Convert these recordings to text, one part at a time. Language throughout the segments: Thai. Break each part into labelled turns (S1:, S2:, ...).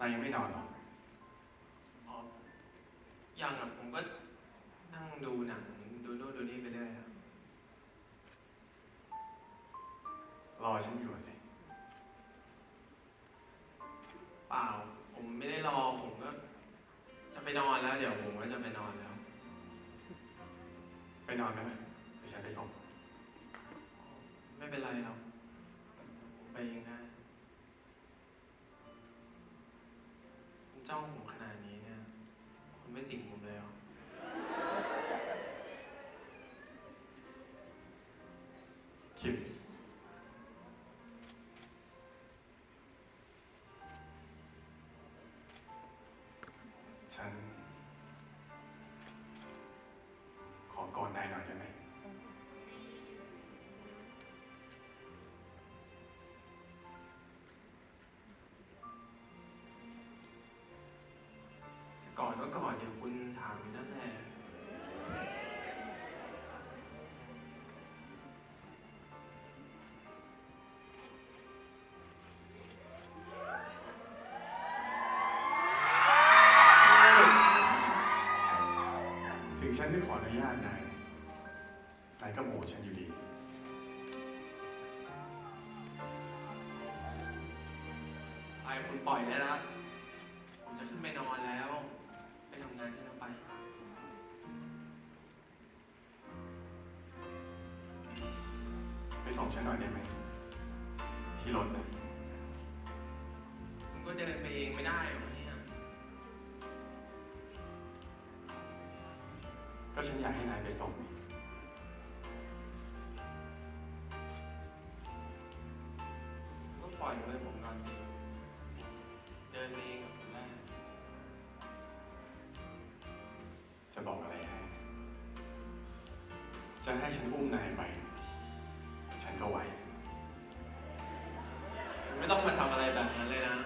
S1: นายยังไม่นอนเหรอ
S2: อ๋อยังอะผมก็นั่งดูหนังดูโน่นดูนี่ไปเรื่อยครับ
S1: รอฉันอยู่สิ
S2: เปล่า ผมไม่ได้รอ ผมก็ จะไปนอนแล้ว เดี๋ยวผมก็จะไปนอนแล้ว
S1: ไปนอนไหมล่ะเดี๋ยวฉันไปส่ง
S2: ไม่เป็นไรหรอกผมไปเองได้ จ้องผมขนาดนี้เนี่ย คุณไม่สิงผมเลยเหรอ
S1: คิด
S2: ก่อนก็ก่อนเดี๋ยวคุณถามอยู่นั่นแหละ
S1: ถึงฉันไม่ขออนุญาตนายนายก็โมโหฉันอยู่ดี
S2: ไปคุณปล่อยได้แล้ว ผมจะขึ้นไปนอนแล้วไปทำงานที่นั่นไป
S1: ไปส่งฉันหน่อยได้ไหม ที่รถนะ
S2: คุณก็เดินไปเองไม่ได้เหรอเนี่ย
S1: ก็ฉันอยากให้นายไปส่ง ให้ฉันอุ้มนายไป ฉันก็ไหว
S2: ไม่ต้องมาทำอะไรแบบนั้นเลยนะ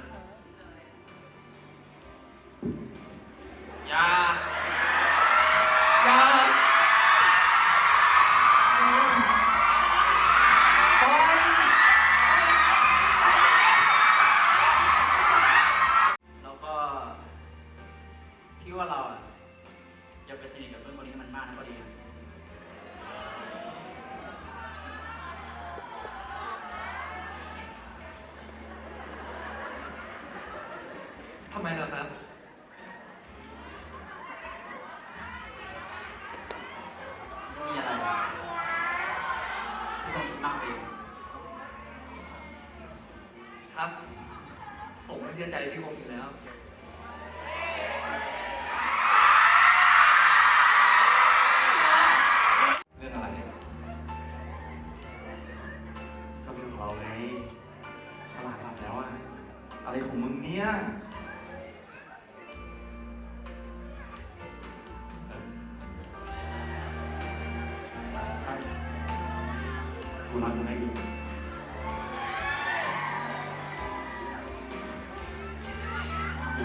S3: ทำ
S4: ไมล่ะครับ
S3: มีอะไรที่ต้องคิดมากเอง
S4: ครับ ผมไม่เชื่อใจพี่คมอีกแล้ว
S1: เรื่องอะไรเนี่ยก็เรื่องของเราไงตลาดหลับแล้วอะอะไรของมึงเนี่ย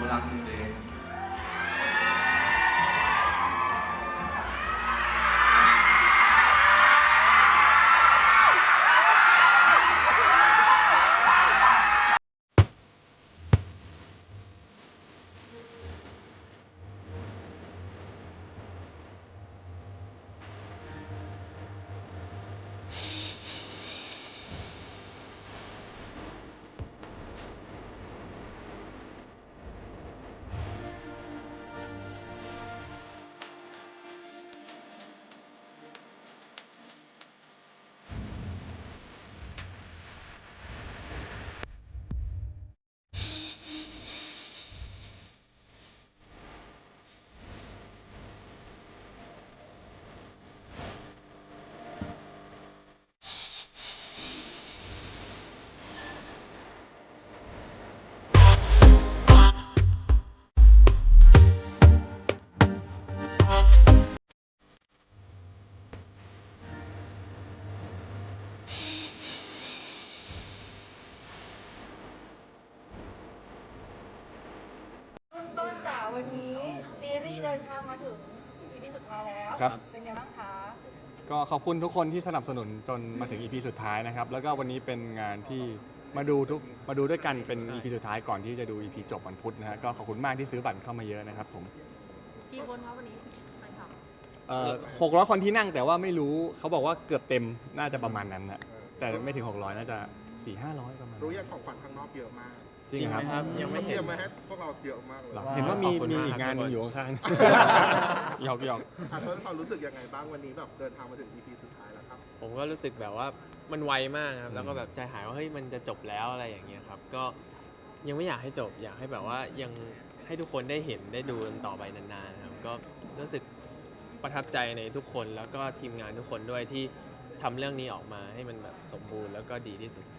S1: กูรักมึง
S4: เลย
S5: มาถึงซีรีส์สุดท้ายแล้ว
S6: ครับ
S5: เป็นไงบ้างคะ
S6: ก็ขอบคุณทุกคนที่สนับสนุนจนมาถึง EP สุดท้ายนะครับ แล้วก็วันนี้เป็นงานที่มาดูทุกมาดูด้วยกันเป็น EP สุดท้ายก่อนที่จะดู EP จบวันพุธนะฮะก็ขอบคุณมากที่ซื้อบัตรเข้ามาเยอะนะครับผม
S5: กี่คนคะวันนี้ไปขับ
S6: เอ่อหกร้อยคนที่นั่งแต่ว่าไม่รู้เขาบอกว่าเกือบเต็มน่าจะประมาณนั้นนะแต่ไม่ถึง 600 น่าจะ 4 5 0 0 ประมาณ
S7: รู้ยังของขวัญข้างนอกเยอะมาก
S6: จริงครับ
S2: ครับ ยังไม่
S7: เต
S2: เห็
S7: รี
S2: น
S7: ยมมาให้พวกเราเยอะมากเลย
S6: เหรอ
S7: อะ
S6: เห็นว่ามี
S2: ขอบคุณ
S6: มี
S2: มาก
S6: อีกงานหนึง
S2: ครับ
S6: อยู่ข้างๆ หยอกหยอก
S7: ต้นความรู้สึกยังไงบ้างวันนี้แบบเดินทางมาถึง EP สุดท้ายแล้วครับ
S2: ผมก็รู้สึกแบบว่ามันไวมากครับ แล้วก็แบบใจหายว่าเฮ้ยมันจะจบแล้วอะไรอย่างเงี้ยครับ ก็ยังไม่อยากให้จบ อยากให้แบบว่ายังให้ทุกคนได้เห็นได้ดูกันต่อไปนานๆครับ ก็รู้สึกประทับใจในทุกคนแล้วก็ทีมงานทุกคนด้วยที่ทำเรื่องนี้ออกมาให้มันแบบสมบูรณ์แล้วก็ดีที่สุด
S7: พี่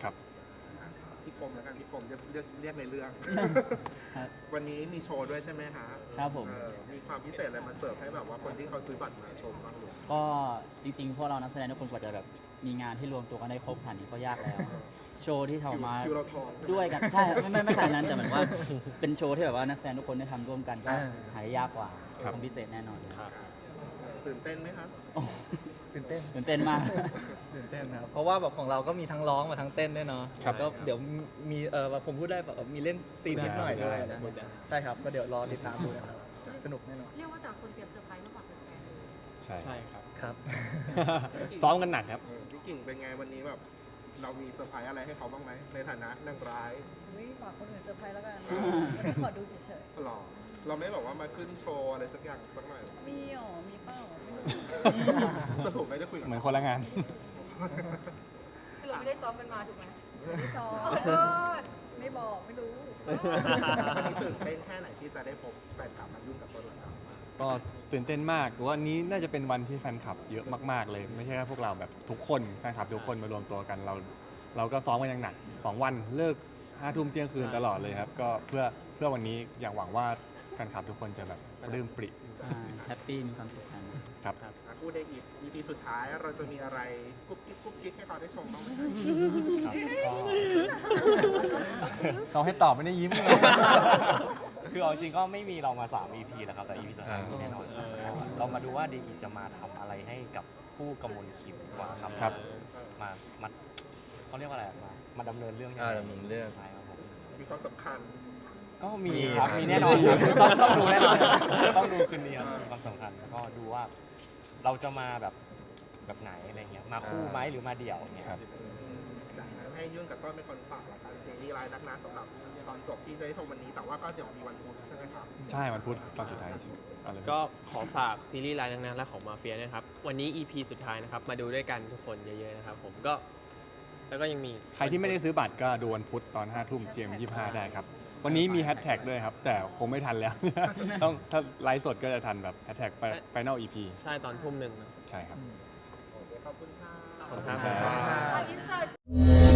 S7: กรมแล้วกันพี่กรมเรียกเรียกเรียกในเรื่องวันนี้มีโชว์ด้วยใช่ไหมฮะ
S8: ครับผม
S7: เออมีความพิเศษอะไรมาเสิร์ฟให้แบบว่าคนที่เขาซื้อบัตรมาชมบ้างหรือ
S8: ก็จริงๆ พวกเรานักแสดงทุกคนกว่าจะแบบมีงานที่รวมตัวกันได้ครบขนาดนี้ก็ยากแล้ว โชว์ที่ทำออกมา
S7: คิวเราทองใช่ไหม
S8: ด้วยกันใช่ไม่ไม่ไม่ขนาดนั้นแต่เหมือนว่า เป็นโชว์ที่แบบว่านักแสดงทุกคนได้ทำร่วมกันก็หายากกว่า
S6: ครับ
S8: ต้องพิเศษแน่นอนเลย
S7: ตื่นเต้นไหมครับ
S8: โอ้
S4: ตื่นเต้น
S8: ตื่นเต้นมาก
S4: ตื่นเต้นครับเพราะว่าแบบของเราก็มีทั้งร้องมาทั้งเต้นด้วยเนาะ
S6: ครับ
S4: ก็เดี๋ยวมีเออผมพูดได้แบบมีเล่นซีนนิดหน่อยด้วยนะใช่ครับก็เดี๋ยวรอติดตามดูนะครับสนุกแน่นอน
S5: เรียกว่าจากคนเตรียมเซอร์ไพรส์มาฝากแฟนๆ
S6: ใช่
S2: ใช่ครับ
S4: ครับ
S6: ซ้อมกันหนักครับ
S7: เออพี่กิ่งเป็นไงวันนี้แบบเรามีเซอร์ไพรส์อะไรให้เขาบ้างไหมในฐานะนางร้าย
S9: ไม่ฝากคนอื่นเซอร์ไพรส์แล้วกันวันนี้ขอดูเฉย
S7: หรอเราไม่แบบว่ามาขึ้นโชว์อะไรสักอย่างสักหน่อยหรอ
S9: ๆมีอ๋อมีเปล่าไม่รู้
S7: สรุปไม่ได้คุยกับ
S6: เหมือนคนละงาน
S5: คือเราไม่ได้ซ้อมกันมาถูกไหม
S9: ไม่ซ้อมไม่บอกไม่รู้
S7: วันนี้ตื่นเต้นแค่ไหนที่จะได้พบแฟนคลับมายุ่งกับต้นหลังครับ
S6: ก็ตื่นเต้นมากวันนี้น่าจะเป็นวันที่แฟนคลับเยอะมากๆเลย ไม่ใช่แค่พวกเราแบบทุกคนแฟนคลับทุกคนมารวมตัวกันเรา เราก็ซ้อมกันอย่างหนัก2วันเลิกห้าทุ่มเที่ยงคืนตลอดเลยครับ ก็เพื่อเพื่อวันนี้อย่างหวังว่าแฟนคลับทุกคนจะแบบปลื้มปริ
S8: แฮปปี้มีความสุขกัน
S6: ครับ
S7: อะ พูดได้อีก EP สุดท้ายเราจะมีอะไรกุ๊กกิ๊กกุ๊กกิ๊กให้เขาได้ชมบ้างไหม
S6: เขาให้ตอบไม่ได้ยิ้มเลย
S10: คือเอาจริงก็ไม่มีเรามา 3 EP แล้วครับ แต่ EP สุดท้ายมีแน่นอนเรามาดูว่าดีอีจะมาทำอะไรให้กับคู่กำมลคิมดีกว่าครับ
S6: ครับ
S10: มามาเขาเรียกว่าอะไรมามาดำเนินเรื่องยังไง
S4: อ่าดำเนินเรื่อง
S10: ใช่ครับผม
S7: มีความสำคัญ
S10: ก็มีครับ มีแน่นอนครับต้องต้องดูแน่นอนต้องดูคืนนี้ครับมีความสำคัญแล้วก็ดูว่า เราจะมาแบบแบบไหนอะไรเงี้ยมาคู่ไหมหรือมาเดี่ยวอย่างเงี้ย
S6: ครับ
S7: จากนั้นให้ยุ่นกับต้นเป็นคนฝากละกันซีรีส์รายนักนาสำหรับตอนจบที่จะได้ชมวันนี้ แต่ว่าก็เดี๋ยวมีวันพุธใช่ไหมครับ
S6: ใช่วันพุธตอนสุดท้ายจริงๆเอาเลย
S2: ก็ขอฝากซีรีส์รายนักๆและของมาเฟียนะครับ วันนี้ EP สุดท้ายนะครับ มาดูด้วยกันทุกคนเยอะๆนะครับ ผมก็ แล้วก็ยังมี
S6: ใครที่ไม่ได้ซื้อบัตรก็ดูวันพุธตอน5ทุ่มเจมยี่ห้าได้ครับ วันนี้มีแฮชแท็กด้วยครับ แต่คงไม่ทันแล้ว ต้องถ้าไลฟ์สดก็จะทันแบบแฮชแท็กไฟแนลอีพี
S2: ใช่ตอนทุ่มหนึ่ง
S6: ใช่ครับ ข
S4: อบ
S7: คุณครัขอบคุ
S5: ณครับ